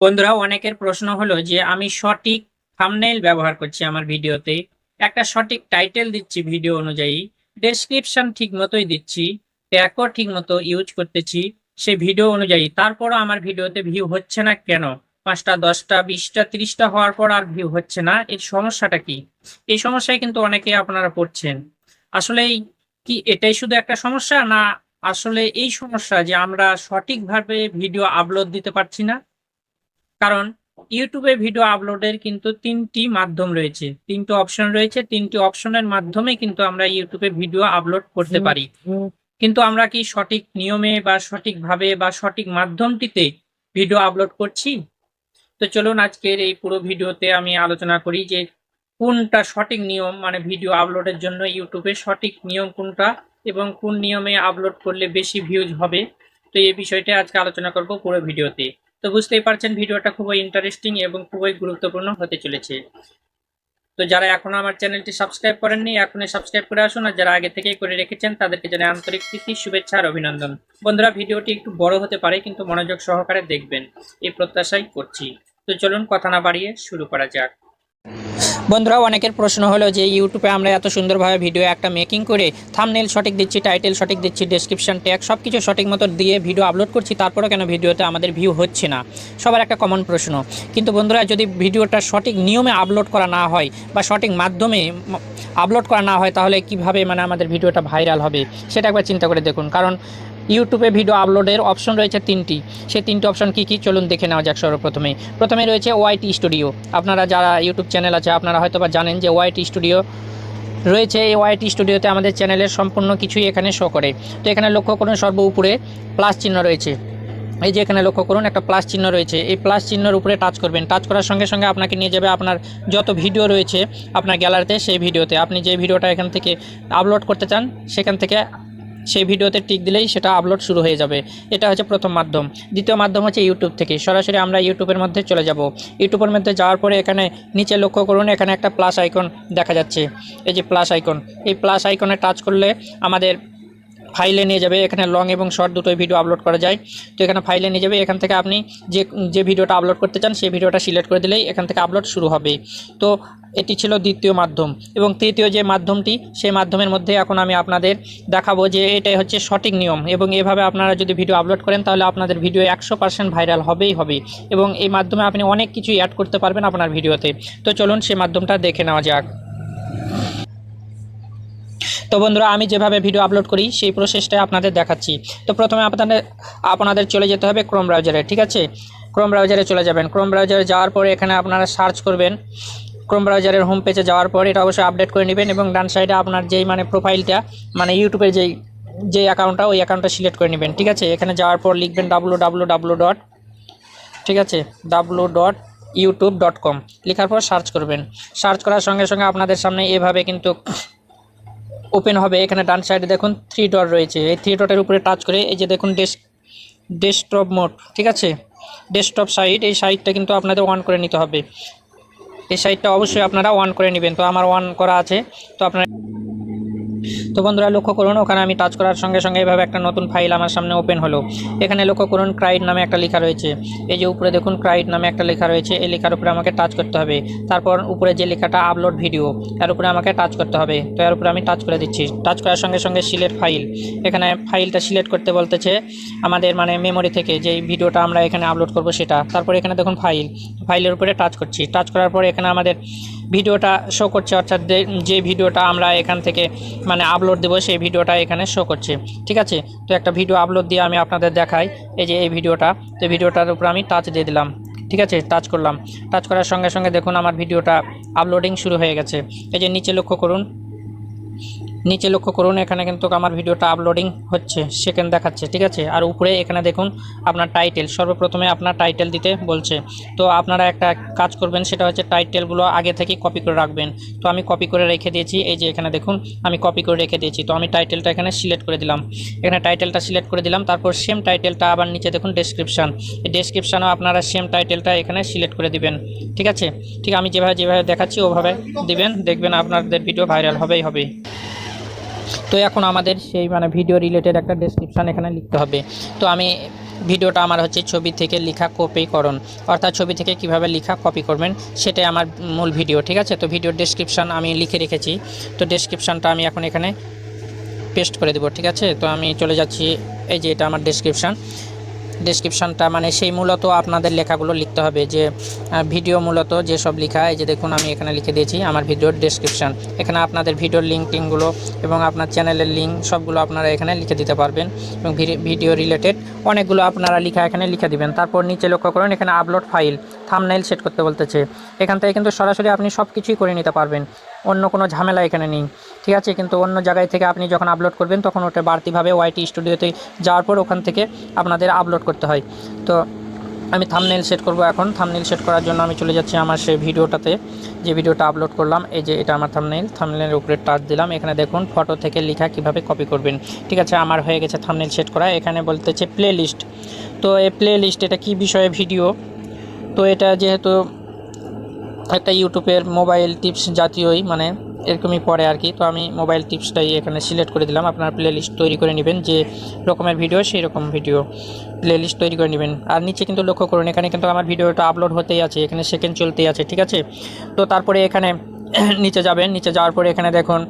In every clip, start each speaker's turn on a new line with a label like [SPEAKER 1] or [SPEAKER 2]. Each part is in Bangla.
[SPEAKER 1] বন্ধুরা, অনেকের প্রশ্ন হলো যে আমি সঠিক থাম্বনেইল ব্যবহার করছি আমার ভিডিওতে। একটা সঠিক টাইটেল দিচ্ছি ভিডিও অনুযায়ী ডেসক্রিপশন ঠিক মতোই দিচ্ছি ট্যাগও ঠিক মতো ইউজ করতেছি সেই ভিডিও অনুযায়ী। তারপরও আমার ভিডিওতে ভিউ হচ্ছে না কেন? পাঁচটা, দশটা, বিশটা, তিরিশটা হওয়ার পর আর ভিউ হচ্ছে না। এর সমস্যাটা কি? এই সমস্যায় কিন্তু অনেকে আপনারা পড়ছেন। আসলে কি এটাই শুধু একটা সমস্যা না আসলে এই সমস্যা যে আমরা সঠিকভাবে ভিডিও আপলোড দিতে পারছি না? কারণ ইউটিউবে ভিডিও আপলোডের কিন্তু তিনটি মাধ্যম রয়েছে। তিনটি অপশন রয়েছে, তিনটি অপশনের মাধ্যমে কিন্তু আমরা ইউটিউবে ভিডিও আপলোড করতে পারি। কিন্তু আমরা কি সঠিক নিয়মে বা সঠিকভাবে বা সঠিক মাধ্যমটিতে ভিডিও আপলোড করছি? তো চলুন আজকের এই পুরো ভিডিওতে আমি আলোচনা করি যে কোনটা সঠিক নিয়ম মানে ভিডিও আপলোডের জন্য ইউটিউবে সঠিক নিয়ম কোনটা এবং কোন নিয়মে আপলোড করলে বেশি ভিউজ হবে। তো এই বিষয়টা আজকে আলোচনা করব পুরো ভিডিওতে তো বুঝতেই পারছেন, ভিডিওটা খুবই ইন্টারেস্টিং এবং খুবই গুরুত্বপূর্ণ হতে চলেছে। তো যারা এখনও আমার চ্যানেলটি সাবস্ক্রাইব করেননি, এখনই সাবস্ক্রাইব করে আসুন আর যারা আগে থেকেই করে রেখেছেন, তাদেরকে জানাই আন্তরিক প্রীতি, শুভেচ্ছা আর অভিনন্দন। বন্ধুরা, ভিডিওটি একটু বড় হতে পারে, কিন্তু মনোযোগ সহকারে দেখবেন। এই প্রত্যাশাই করছি। তো চলুন কথা না বাড়িয়ে শুরু করা যাক। বন্ধুরা, অনেকের প্রশ্ন হলো যে ইউটিউবে আমরা এত সুন্দরভাবে ভিডিও একটা মেকিং করে থামনেল সঠিক দিচ্ছি টাইটেল সঠিক দিচ্ছি ডেসক্রিপশন ট্যাগ সব কিছু সঠিক মতো দিয়ে ভিডিও আপলোড করছি, তারপরেও কেন ভিডিওতে আমাদের ভিউ হচ্ছে না? সবার একটা কমন প্রশ্ন। কিন্তু বন্ধুরা, যদি ভিডিওটা সঠিক নিয়মে আপলোড করা না হয় বা সঠিক মাধ্যমে আপলোড করা না হয়, তাহলে কীভাবে মানে আমাদের ভিডিওটা ভাইরাল হবে? সেটা একবার চিন্তা করে দেখুন। কারণ ইউটিউবে ভিডিও আপলোডের অপশন রয়েছে তিনটি। সেই তিনটি অপশন কী কী চলুন দেখে নেওয়া যাক সর্বপ্রথমে। প্রথমে রয়েছে ওয়াইটি স্টুডিও। আপনারা যারা ইউটিউব চ্যানেল আছে, আপনারা হয়তো বা জানেন যে ওয়াইটি স্টুডিও রয়েছে। এই ওয়াইটি স্টুডিওতে আমাদের চ্যানেলের সম্পূর্ণ কিছুই এখানে শো করে। তো এখানে লক্ষ্য করুন সর্ব উপরে প্লাস চিহ্ন রয়েছে। এই যে এখানে লক্ষ্য করুন, একটা প্লাস চিহ্ন রয়েছে। এই প্লাস চিহ্নের উপরে টাচ করবেন। টাচ করার সঙ্গে সঙ্গে আপনাকে নিয়ে যাবে আপনার যত ভিডিও রয়েছে, আপনার গ্যালারিতে সেই ভিডিওতে। আপনি যে ভিডিওটা এখান থেকে আপলোড করতে চান, সেখান থেকে সেই ভিডিওতে টিক দিলেই সেটা আপলোড শুরু হয়ে যাবে। এটা হচ্ছে প্রথম মাধ্যম। দ্বিতীয় মাধ্যম হচ্ছে ইউটিউব থেকে। সরাসরি আমরা ইউটিউবের মধ্যে চলে যাব। ইউটিউবের মধ্যে যাওয়ার পরে এখানে নিচে লক্ষ্য করুন, এখানে একটা প্লাস আইকন দেখা যাচ্ছে। এই যে প্লাস আইকন এই প্লাস আইকনে টাচ করলে আমাদের ফাইলে নিয়ে যাবে। এখানে লং এবং শর্ট দুটোই ভিডিও আপলোড করা যায়। তো এখানে ফাইলে নিয়ে যাবে। এখান থেকে আপনি যে যে ভিডিওটা আপলোড করতে চান, সেই ভিডিওটা সিলেক্ট করে দিলেই এখান থেকে আপলোড শুরু হবে। তো এটি ছিল দ্বিতীয় মাধ্যম এবং তৃতীয় যে মাধ্যমটি, সেই মাধ্যমের মধ্যে এখন আমি আপনাদের দেখাবো যে এটাই হচ্ছে সঠিক নিয়ম এবং এভাবে আপনারা যদি ভিডিও আপলোড করেন তাহলে আপনাদের ভিডিও একশো পার্সেন্ট ভাইরাল হবেই হবে এবং এই মাধ্যমে আপনি অনেক কিছু অ্যাড করতে পারবেন আপনার ভিডিওতে তো চলুন সেই মাধ্যমটা দেখে নেওয়া যাক। তো বন্ধুরা, আমি যেভাবে ভিডিও আপলোড করি, সেই প্রসেসটা আপনাদের দেখাচ্ছি। তো প্রথমে আপনাদের আপনাদের চলে যেতে হবে ক্রোম ব্রাউজারে ঠিক আছে? ক্রোম ব্রাউজারে চলে যাবেন। ক্রোম ব্রাউজারে যাওয়ার পরে এখানে আপনারা সার্চ করবেন। ক্রোম ব্রাউজারের হোম পেজে যাওয়ার পর এটা অবশ্যই আপডেট করে নেবেন এবং ডান সাইডে আপনার যেই মানে প্রোফাইলটা মানে ইউটিউবের যেই যে অ্যাকাউন্টটা ওই অ্যাকাউন্টটা সিলেক্ট করে নেবেন, ঠিক আছে? এখানে যাওয়ার পর লিখবেন ডাব্লু ডট ঠিক আছে? W dot YouTube dot com লেখার পর সার্চ করবেন। সার্চ করার সঙ্গে সঙ্গে আপনাদের সামনে এভাবে কিন্তু ওপেন হবে। এখানে ডান সাইডে দেখুন থ্রি ডট রয়েছে। এই থ্রি ডটের উপরে টাচ করে এই যে দেখুন ডেস্ক ডেস্কটপ মোড ঠিক আছে? ডেস্কটপ সাইট এই সাইটটা কিন্তু আপনাদের অন করে নিতে হবে। এই সাইডটা অবশ্যই আপনারা ওয়ান করে নেবেন। তো আমার ওয়ান করা আছে। তো আপনারা তো বন্ধুরা, লক্ষ্য করুন, ওখানে আমি টাচ করার সঙ্গে সঙ্গে এভাবে একটা নতুন ফাইল আমার সামনে ওপেন হলো। এখানে লক্ষ্য করুন ক্রাইড নামে একটা লেখা রয়েছে। এই যে উপরে দেখুন ক্রাইড নামে একটা লেখা রয়েছে। এই লেখার উপরে আমাকে টাচ করতে হবে। তারপর উপরে যে লেখাটা আপলোড ভিডিও এর উপরে আমাকে টাচ করতে হবে। তো এর উপরে আমি টাচ করে দিচ্ছি। টাচ করার সঙ্গে সঙ্গে সিলেক্ট ফাইল এখানে ফাইলটা সিলেক্ট করতে বলতেছে আমাদের মানে মেমোরি থেকে যে ভিডিওটা আমরা এখানে আপলোড করব সেটা। তারপরে এখানে দেখুন ফাইল ফাইলের উপরে টাচ করছি। টাচ করার পরে এখানে আমাদের ভিডিওটা শো করছে, অর্থাৎ যে- ভিডিওটা আমরা এখান থেকে মানে আপলোড দেবো, সেই ভিডিওটা এখানে শো করছে। ঠিক আছে? তো একটা ভিডিও আপলোড দিয়ে আমি আপনাদের দেখাই, এই যে, এই ভিডিওটা। তো ভিডিওটার উপর আমি টাচ দিয়ে দিলাম। ঠিক আছে? টাচ করলাম। টাচ করার সঙ্গে সঙ্গে দেখুন, আমার ভিডিওটা আপলোডিং শুরু হয়ে গেছে। এই যে, নিচে লক্ষ্য করুন। নিচে লক্ষ্য করুন, এখানে কিন্তু আমার ভিডিওটা আপলোডিং হচ্ছে সেকেন্ড দেখাচ্ছে, ঠিক আছে? আর উপরে এখানে দেখুন আপনার টাইটেল সর্বপ্রথমে আপনার টাইটেল দিতে বলছে। তো আপনারা একটা কাজ করবেন, সেটা হচ্ছে টাইটেলগুলো আগে থেকে কপি করে রাখবেন। তো আমি কপি করে রেখে দিয়েছি, এই যে এখানে দেখুন, আমি কপি করে রেখে দিয়েছি। তো আমি টাইটেলটা এখানে সিলেক্ট করে দিলাম। এখানে টাইটেলটা সিলেক্ট করে দিলাম, তারপর সেম টাইটেলটা আবার নিচে দেখুন ডেসক্রিপশান এই ডেসক্রিপশানও আপনারা সেম টাইটেলটা এখানে সিলেক্ট করে দিবেন, ঠিক আছে? ঠিক, আমি যেভাবে যেভাবে দেখাচ্ছি, ওভাবে দিবেন। দেখবেন আপনাদের ভিডিও ভাইরাল হবেই হবে তো এখন আমাদের সেই মানে ভিডিও রিলেটেড একটা ডেসক্রিপশান এখানে লিখতে হবে। তো আমি ভিডিওটা আমার হচ্ছে ছবি থেকে লেখা কপিকরণ অর্থাৎ ছবি থেকে কীভাবে লেখা কপি করবেন, সেটাই আমার মূল ভিডিও ঠিক আছে? তো ভিডিও ডেসক্রিপশান আমি লিখে রেখেছি। তো ডেসক্রিপশানটা আমি এখন এখানে পেস্ট করে দেবো, ঠিক আছে? তো আমি চলে যাচ্ছি, এই যে এটা আমার ডেসক্রিপশান ডেসক্রিপশানটা মানে সেই মূলত আপনাদের লেখাগুলো লিখতে হবে, যে ভিডিও মূলত যেসব লেখা, এই যে দেখুন আমি এখানে লিখে দিয়েছি আমার ভিডিওর ডেসক্রিপশান এখানে আপনাদের ভিডিওর লিঙ্ক টিঙ্কগুলো এবং আপনার চ্যানেলের লিঙ্ক সবগুলো আপনারা এখানে লিখে দিতে পারবেন এবং ভিডি- ভিডিও রিলেটেড অনেকগুলো আপনারা লিখা এখানে লিখে দিবেন। তারপর নিচে লক্ষ্য করুন, এখানে আপলোড ফাইল থামনাইল সেট করতে বলতেছে। এখান থেকে কিন্তু সরাসরি আপনি সব কিছুই করে নিতে পারবেন। অন্য কোনো ঝামেলা এখানে নেই। ঠিক আছে? কিন্তু অন্য জায়গায় থেকে আপনি যখন আপলোড করবেন, তখন ওটা বাড়তিভাবে ওয়াইটি স্টুডিওতে যাওয়ার পর ওখান থেকে আপনাদের আপলোড করতে হয়। তো আমি থামনেল সেট করব এখন। থামনেল সেট করার জন্য আমি চলে যাচ্ছি আমার সেই ভিডিওটাতে। যে ভিডিওটা আপলোড করলাম, এই যে এটা আমার থামনেল থামনেলের উপরে টাচ দিলাম। এখানে দেখুন ফটো থেকে লেখা কীভাবে কপি করবেন। ঠিক আছে? আমার হয়ে গেছে থামনেল সেট করা। এখানে বলতেছে প্লে লিস্ট তো এই প্লে লিস্ট এটা কি বিষয়ে ভিডিও? তো এটা যেহেতু একটা ইউটিউবের মোবাইল টিপস জাতীয়ই মানে এরকমই পড়ে আর কি। তো আমি মোবাইল টিপসটাই এখানে সিলেক্ট করে দিলাম। আপনার প্লে লিস্ট তৈরি করে নেবেন, যে রকমের ভিডিও সেই রকম ভিডিও প্লে লিস্ট তৈরি করে নেবেন। আর নিচে কিন্তু লক্ষ্য করুন, এখানে কিন্তু আমার ভিডিওটা আপলোড হতেই আছে, এখানে সেকেন্ড চলতেই আছে, ঠিক আছে? তো তারপরে এখানে নিচে যাবেন, নিচে যাওয়ার পরে এখানে দেখুন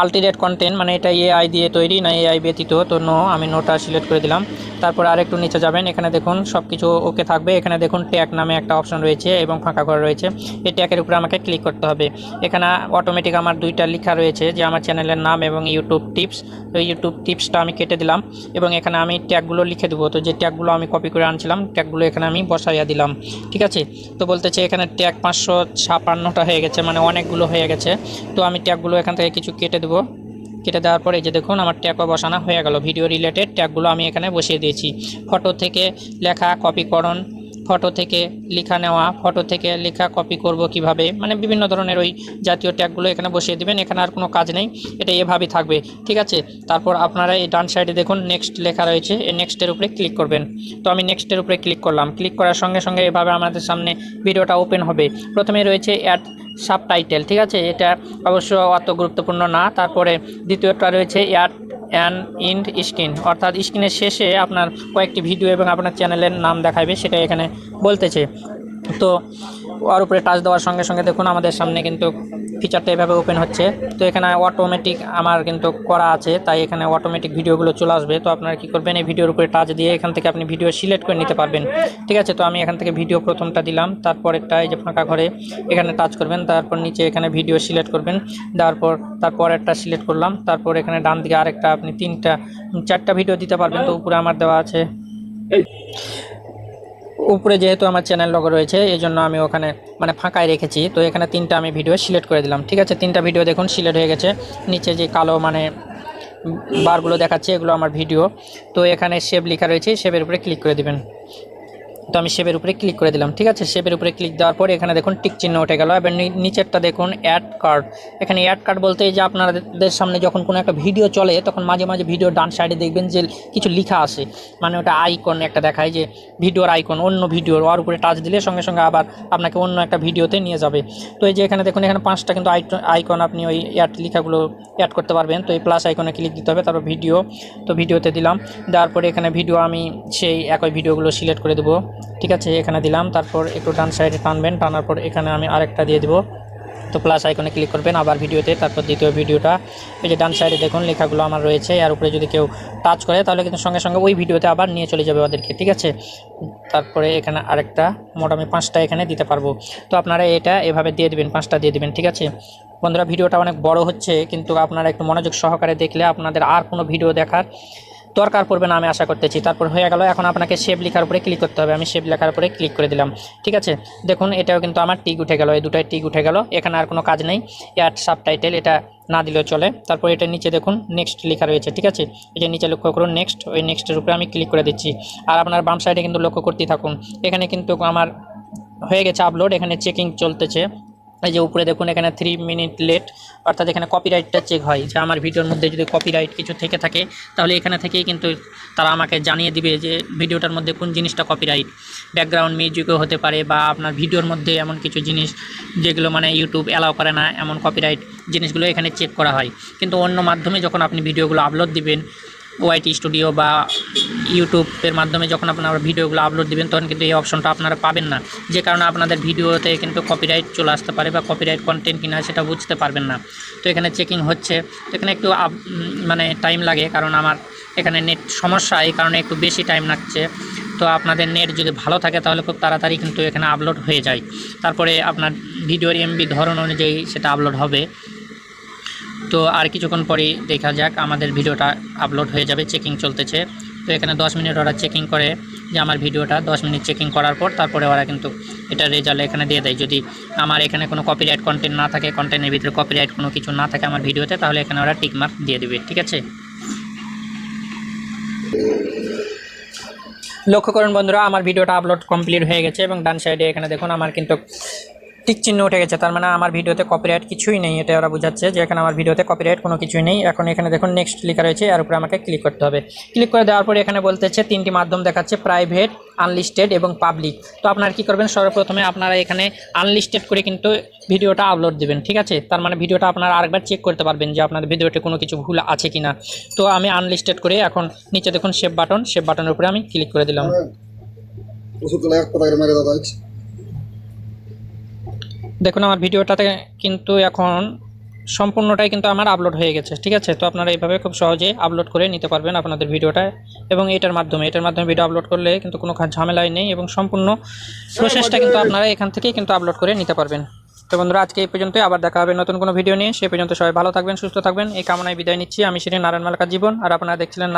[SPEAKER 1] আলটিরেট কন্টেন্ট মানে এটা এআই দিয়ে তৈরি, না এআই ব্যতীত, তো নো আমি নোটা সিলেক্ট করে দিলাম। তারপর আরেকটু নিচে যাবেন, এখানে দেখুন সব কিছু ওকে থাকবে। এখানে দেখুন ট্যাগ নামে একটা অপশন রয়েছে এবং ফাঁকা ঘর রয়েছে। এই ট্যাগের উপরে আমাকে ক্লিক করতে হবে। এখানে অটোমেটিক আমার দুইটা লেখা রয়েছে যে আমার চ্যানেলের নাম এবং ইউটিউব টিপস তো ইউটিউব টিপসটা আমি কেটে দিলাম এবং এখানে আমি ট্যাগগুলো লিখে দেবো। তো যে ট্যাগগুলো আমি কপি করে আনছিলাম ট্যাগগুলো এখানে আমি বসাইয়া দিলাম। ঠিক আছে? তো বলতেছে এখানে ট্যাগ পাঁচশো ছাপান্নটা হয়ে গেছে মানে অনেকগুলো হয়ে গেছে। তো আমি ট্যাগগুলো এখান থেকে কিছু কেটে দেবো। কেটে দেওয়ার পরে যে দেখুন, আমার ট্যাগও বসানো হয়ে গেল। ভিডিও রিলেটেড ট্যাগগুলো আমি এখানে বসিয়ে দিয়েছি। ফটো থেকে লেখা কপিকরণ ফটো থেকে লেখা নেওয়া, ফটো থেকে লেখা কপি করব কীভাবে? মানে বিভিন্ন ধরনের ওই জাতীয় ট্যাগগুলো এখানে বসিয়ে দিবেন, এখানে আর কোনো কাজ নেই, এটা এভাবেই থাকবে। ঠিক আছে? তারপর আপনারা এই ডান সাইডে দেখুন নেক্সট লেখা রয়েছে, এই নেক্সটের উপরে ক্লিক করবেন। তো আমি নেক্সটের উপরে ক্লিক করলাম। ক্লিক করার সঙ্গে সঙ্গে এভাবে আমাদের সামনে ভিডিওটা ওপেন হবে। প্রথমে রয়েছে অ্যাড সাব টাইটেল, ঠিক আছে? এটা অবশ্য অত গুরুত্বপূর্ণ না। তারপরে দ্বিতীয়টা রয়েছে এয়ার অ্যান্ড ইন্ড স্ক্রিন অর্থাৎ স্ক্রিনের শেষে আপনার কয়েকটি ভিডিও এবং আপনার চ্যানেলের নাম দেখাবে সেটা এখানে বলতেছে। তো ওর উপরে টাচ দেওয়ার সঙ্গে সঙ্গে দেখুন আমাদের সামনে কিন্তু ফিচারটা এভাবে ওপেন হচ্ছে। তো এখানে অটোমেটিক আমার কিন্তু করা আছে, তাই এখানে অটোমেটিক ভিডিওগুলো চলে আসবে। তো আপনারা কী করবেন, এই ভিডিওর উপরে টাচ দিয়ে এখান থেকে আপনি ভিডিও সিলেক্ট করে নিতে পারবেন। ঠিক আছে, তো আমি এখান থেকে ভিডিও প্রথমটা দিলাম তারপর একটা এই যে ফাঁকা ঘরে এখানে টাচ করবেন, তারপর নিচে এখানে ভিডিও সিলেক্ট করবেন, তারপর পর তারপর একটা সিলেক্ট করলাম, তারপর এখানে ডান দিকে আরেকটা আপনি তিনটা, চারটা ভিডিও দিতে পারবেন, তো উপরে আমার দেওয়া আছে। উপরে যেহেতু আমার চ্যানেল লগো রয়েছে এই জন্য আমি ওখানে মানে ফাঁকায় রেখেছি। তো এখানে তিনটা আমি ভিডিও সিলেক্ট করে দিলাম। ঠিক আছে, তিনটা ভিডিও দেখুন সিলেক্ট হয়ে গেছে। নিচে যে কালো মানে বারগুলো দেখাচ্ছে, এগুলো আমার ভিডিও তো এখানে সেভ লেখা রয়েছে সেভের উপরে ক্লিক করে দিবেন। তো আমি শেপের উপরে ক্লিক করে দিলাম, ঠিক আছে? শেপের উপরে ক্লিক দেওয়ার পরে এখানে দেখুন টিক চিহ্ন উঠে গেল। এবার নিচেরটা দেখুন অ্যাড কার্ড এখানে অ্যাড কার্ড বলতে যে আপনাদের সামনে যখন কোনো একটা ভিডিও চলে, তখন মাঝে মাঝে ভিডিও ডান সাইডে দেখবেন যে কিছু লেখা আসে মানে ওটা আইকন একটা দেখায় যে ভিডিওর আইকন অন্য ভিডিওর ওর উপরে টাচ দিলে সঙ্গে সঙ্গে আবার আপনাকে অন্য একটা ভিডিওতে নিয়ে যাবে। তো এই যে এখানে দেখুন, এখানে পাঁচটা কিন্তু আইকন আপনি ওই অ্যাড লেখাগুলো অ্যাড করতে পারবেন। তো এই প্লাস আইকনে ক্লিক দিতে হবে, তারপর ভিডিও তো ভিডিওতে দিলাম। দেওয়ার পরে এখানে ভিডিও আমি সেই একই ভিডিওগুলো সিলেক্ট করে দেবো। ঠিক আছে, এখানে দিলাম। তারপর একটু ডান সাইডে টানবেন, টানার পর এখানে আমি আরেকটা দিয়ে দিব। তো প্লাস আইকনে ক্লিক করবেন আবার ভিডিওতে, তারপর দ্বিতীয় ভিডিওটা। এই যে ডান সাইডে দেখুন, লেখাগুলো আমার রয়েছে। আর উপরে যদি কেউ টাচ করে, তাহলে কিন্তু সঙ্গে সঙ্গে ওই ভিডিওতে আবার নিয়ে চলে যাবে ওদেরকে, ঠিক আছে? তারপরে এখানে আরেকটা মোটামুটি পাঁচটা এখানে দিতে পারব। তো আপনারা এটা এভাবে দিয়ে দিবেন, পাঁচটা দিয়ে দেবেন, ঠিক আছে? বন্ধুরা, ভিডিওটা অনেক বড় হচ্ছে, কিন্তু আপনারা একটু মনোযোগ সহকারে দেখলে আপনাদের আর কোনো ভিডিও দেখার দরকার পড়বে না আমি আশা করতেছি। তারপর হয়ে গেল, এখন আপনাকে সেভ লেখার উপরে ক্লিক করতে হবে। আমি সেভ লেখার উপরে ক্লিক করে দিলাম। ঠিক আছে? দেখুন, এটাও কিন্তু আমার টিক উঠে গেল। এই দুটাই টিক উঠে গেল। এখানে আর কোনো কাজ নেই। অ্যাড সাব টাইটেল এটা না দিলেও চলে। তারপর এটা নিচে দেখুন নেক্সট লেখা রয়েছে। ঠিক আছে? এই যে নিচে লক্ষ্য করুন নেক্সট ওই নেক্সটের উপরে আমি ক্লিক করে দিচ্ছি। আর আপনার বাম সাইডে কিন্তু লক্ষ্য করতেই থাকুন। এখানে কিন্তু আমার হয়ে গেছে আপলোড এখানে চেকিং চলতেছে। এই যে উপরে দেখুন, এখানে থ্রি মিনিট লেট অর্থাৎ এখানে কপিরাইটটা চেক হয়। যে আমার ভিডিওর মধ্যে যদি কপিরাইট কিছু থেকে থাকে, তাহলে এখানে থেকেই কিন্তু তারা আমাকে জানিয়ে দিবে যে ভিডিওটার মধ্যে কোন জিনিসটা কপিরাইট ব্যাকগ্রাউন্ড মিউজিকও হতে পারে বা আপনার ভিডিওর মধ্যে এমন কিছু জিনিস যেগুলো মানে ইউটিউব অ্যালাউ করে না, এমন কপিরাইট জিনিসগুলো এখানে চেক করা হয়। কিন্তু অন্য মাধ্যমে যখন আপনি ভিডিওগুলো আপলোড দিবেন ওয়াইটি স্টুডিও বা ইউটিউবের মাধ্যমে যখন আপনারা ভিডিওগুলো আপলোড দিবেন, তখন কিন্তু এই অপশনটা আপনারা পাবেন না। যে কারণে আপনাদের ভিডিওতে কিন্তু কপিরাইট চলে আসতে পারে বা কপিরাইট কন্টেন্ট কিনা সেটা বুঝতে পারবেন না। তো এখানে চেকিং হচ্ছে। তো এখানে একটু মানে টাইম লাগে, কারণ আমার এখানে নেট সমস্যা, এই কারণে একটু বেশি টাইম লাগছে। তো আপনাদের নেট যদি ভালো থাকে, তাহলে খুব তাড়াতাড়ি কিন্তু এখানে আপলোড হয়ে যায়। তারপরে আপনার ভিডিওর এমবি ধরন অনুযায়ী সেটা আপলোড হবে। তো আর কিছুক্ষণ পরেই দেখা যাক, আমাদের ভিডিওটা আপলোড হয়ে যাবে চেকিং চলতেছে। তো এখানে দশ মিনিট ওরা চেকিং করে যে আমার ভিডিওটা, দশ মিনিট চেকিং করার পর তারপরে ওরা কিন্তু এটা রেজাল্ট এখানে দিয়ে দেয়। যদি আমার এখানে কোনো কপিরাইট কন্টেন্ট না থাকে কন্টেন্টের ভিতরে কপিরাইট কোনো কিছু না থাকে আমার ভিডিওতে, তাহলে এখানে ওরা টিকমার্ক দিয়ে দেবে, ঠিক আছে? লক্ষ্য করুন বন্ধুরা, আমার ভিডিওটা আপলোড কমপ্লিট হয়ে গেছে এবং ডান সাইডে এখানে দেখুন, আমার কিন্তু টিক চিহ্ন উঠে গেছে, তার মানে আমার ভিডিওতে কপিরাইট কিছুই নেই এটা ওরা বোঝাচ্ছে যে এখানে আমার ভিডিওতে কপিরাইট কোনো কিছুই নেই। এখন এখানে দেখুন নেক্সট লেখা রয়েছে, এর উপরে আমাকে ক্লিক করতে হবে। ক্লিক করে দেওয়ার পরে এখানে বলতেছে, তিনটি মাধ্যম দেখাচ্ছে প্রাইভেট আনলিস্টেড এবং পাবলিক তো আপনারা কি করবেন? সর্বপ্রথমে আপনারা এখানে আনলিস্টেড করে কিন্তু ভিডিওটা আপলোড দিবেন, ঠিক আছে? তার মানে ভিডিওটা আপনারা আরেকবার চেক করতে পারবেন যে আপনাদের ভিডিওতে কোনো কিছু ভুল আছে কিনা। তো আমি আনলিস্টেড করে এখন নিচে দেখুন সেভ বাটন সেভ বাটনের উপরে আমি ক্লিক করে দিলাম। দেখুন, আমার ভিডিওটাতে কিন্তু এখন সম্পূর্ণটাই কিন্তু আমার আপলোড হয়ে গেছে, ঠিক আছে? তো আপনারা এইভাবে খুব সহজে আপলোড করে নিতে পারবেন আপনাদের ভিডিওটা এবং এটার মাধ্যমে এটার মাধ্যমে ভিডিও আপলোড করলে কিন্তু কোনো ঝামেলাই নেই এবং সম্পূর্ণ প্রসেসটা কিন্তু আপনারা এখান থেকেই কিন্তু আপলোড করে নিতে পারবেন। তো বন্ধুরা, আজকে এই পর্যন্তই, আবার দেখা হবে নতুন কোনো ভিডিও নিয়ে। সে পর্যন্ত সবাই ভালো থাকবেন, সুস্থ থাকবেন। এই কামনায় বিদায় নিচ্ছি। আমি শিরিন নারায়ণ মালকার জীবন। আর আপনারা দেখছিলেন